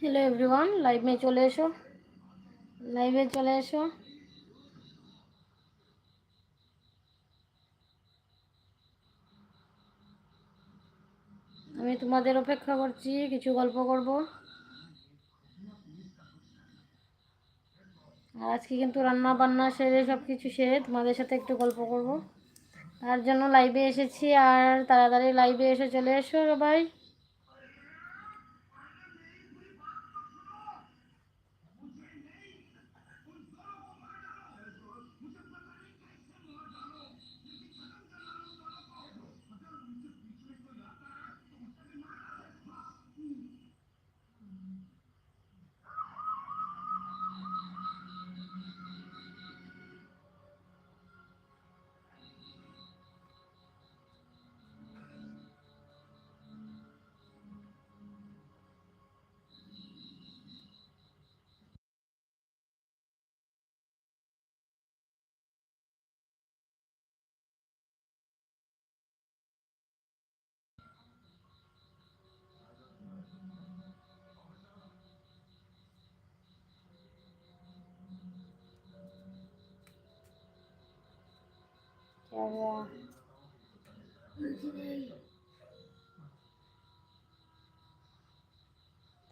Hello everyone লাইভে চলে এসো লাইভে চলে এসো আমি তোমাদের অপেক্ষা করছি, কিছু গল্প করব। আর আজকে কিন্তু রান্না বান্না সেরে সব কিছু সেরে তোমাদের সাথে একটু গল্প করব। তার জন্য লাইভে এসেছি, আর তাড়াতাড়ি লাইভে এসে চলে এসো সবাই।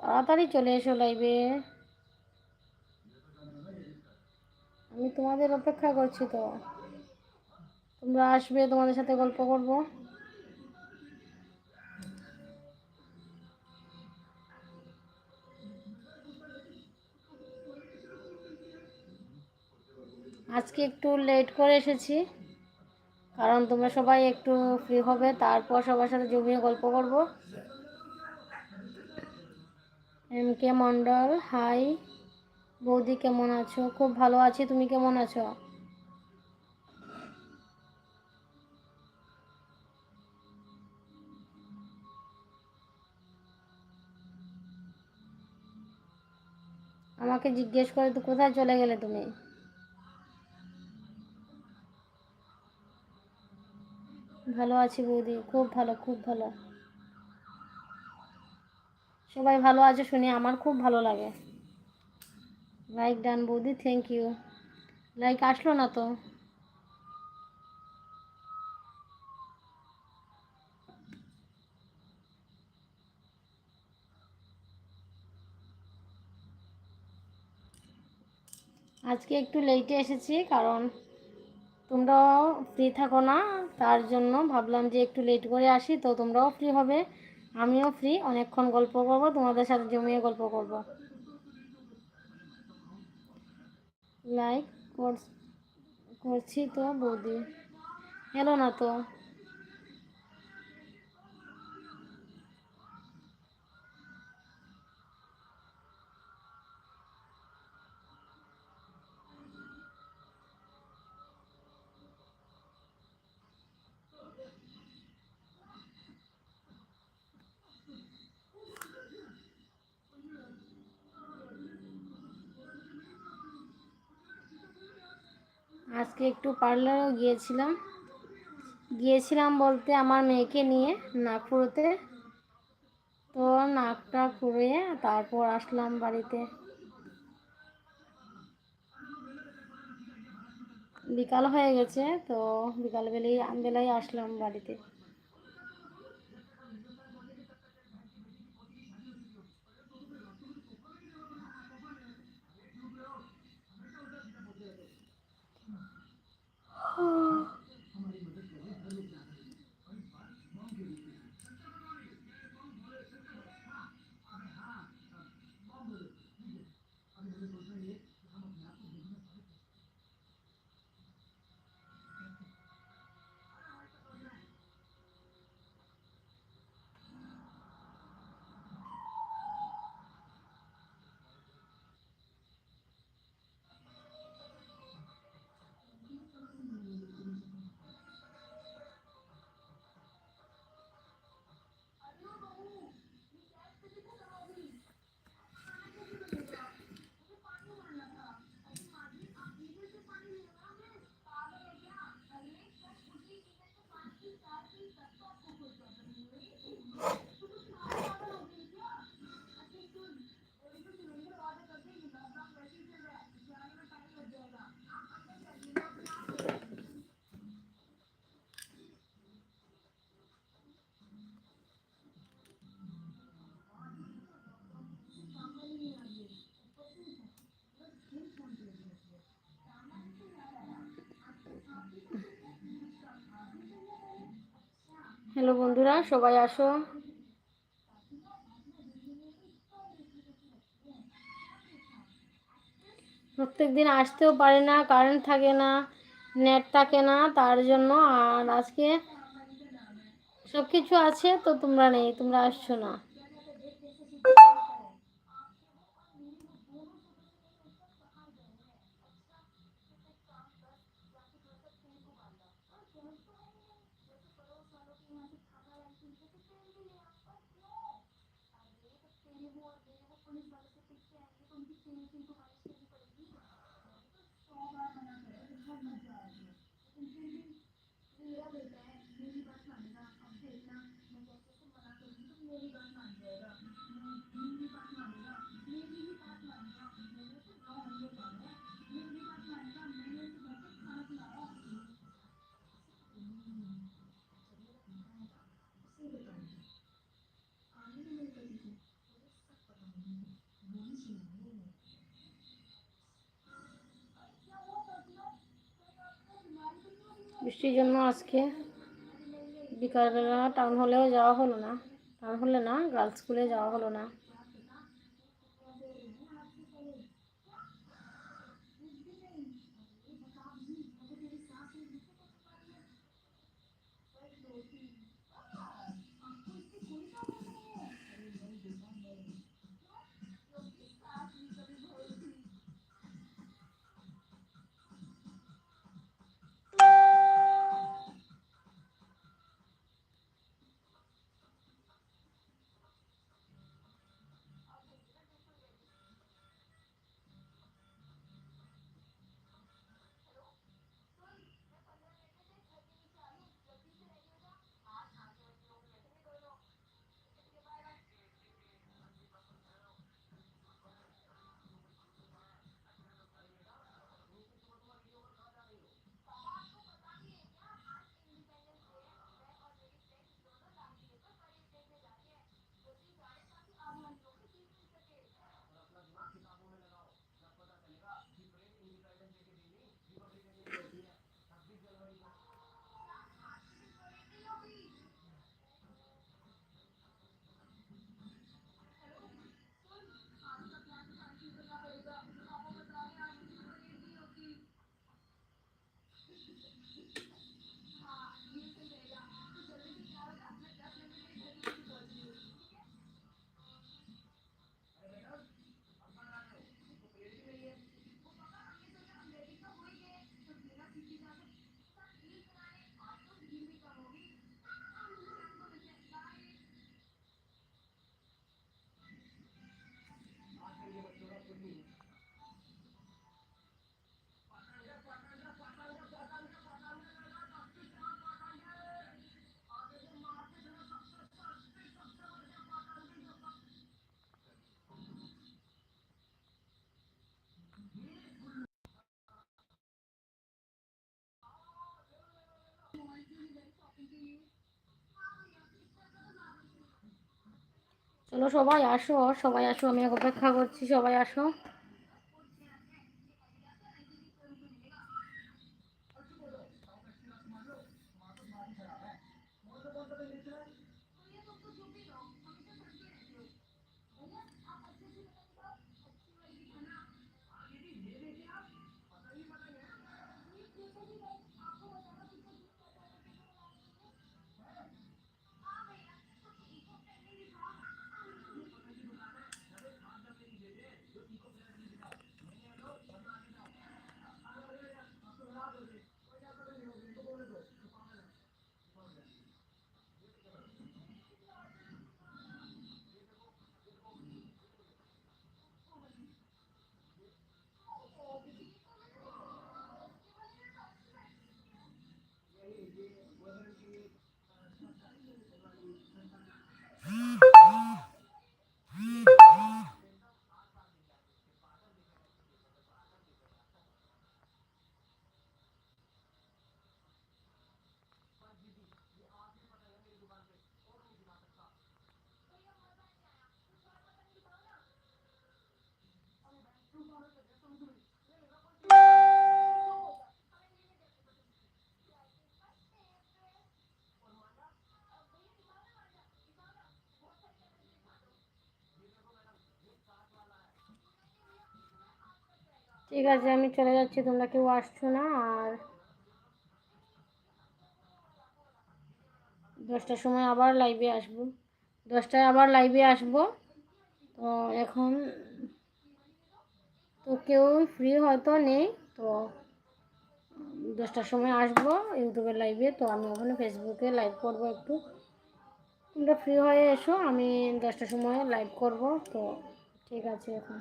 তাড়াতাড়ি চলে এসো লাইভে। আমি তোমাদের অপেক্ষা করছি তো। তোমরা আসবে, তোমাদের সাথে গল্প করব। আজকে একটু লেট করে এসেছি। কারণ তোমরা সবাই একটু ফ্রি হবে, তারপর সবার সাথে জমিয়ে গল্প করব। M K Mondal, hi. বৌদি, কেমন আছো? খুব ভালো আছি, তুমি কেমন আছো? আমাকে জিজ্ঞেস করে তো কোথায় চলে গেলে তুমি? ভালো আছি বৌদি, খুব ভালো খুব ভালো। সবাই ভালো আছে শুনে আমার খুব ভালো লাগে। লাইক ডান বৌদি থ্যাংক ইউ লাইক আসলো না তো? আজকে একটু লেটে এসেছি, কারণ তোমরাও ফ্রি থাকো না, তার জন্য ভাবলাম যে একটু লেট করে আসি, তো তোমরাও ফ্রি হবে, আমিও ফ্রি অনেকক্ষণ গল্প করব, তোমাদের সাথে জমিয়ে গল্প করব। লাইক করছি তো বৌদি। এলো না তো আজকে একটু পার্লারও গিয়েছিলাম। গিয়েছিলাম বলতে আমার মেয়েকে নিয়ে নাগপুরতে। তো নাকটা ফুরিয়ে তারপর আসলাম বাড়িতে। বিকাল হয়ে গেছে, তো বিকাল বেলায় বেলায় আসলাম বাড়িতে। হ্যালো বন্ধুরা, সবাই আসো। প্রত্যেক দিন আসতেও পারে না কারেন্ট থাকে না নেট থাকে না, তার জন্য আর আজকে সব কিছু আছে, তো তোমরা নেই, তোমরা আসছো না। tiempo বৃষ্টির জন্য আজকে বিকালবেলা টাউন হলেও যাওয়া হলো না। টাউন হলে না গার্লস স্কুলে যাওয়া হলো না। চলো সবাই আসো সবাই আসো আমি অপেক্ষা করছি সবাই আসো ঠিক আছে, আমি চলে যাচ্ছি, তোমরা কেউ আসছো না, আর দশটার সময় আবার লাইভে আসব। দশটায় আবার লাইভে আসব। তো এখন তো কেউ ফ্রি হয়তো নেই, তো দশটার সময় আসব ইউটিউবের লাইভে তো আমি ওখানে ফেসবুকে লাইভ করব একটু। তোমরা ফ্রি হয়ে এসো, আমি দশটার সময় লাইভ করব। তো ঠিক আছে এখন।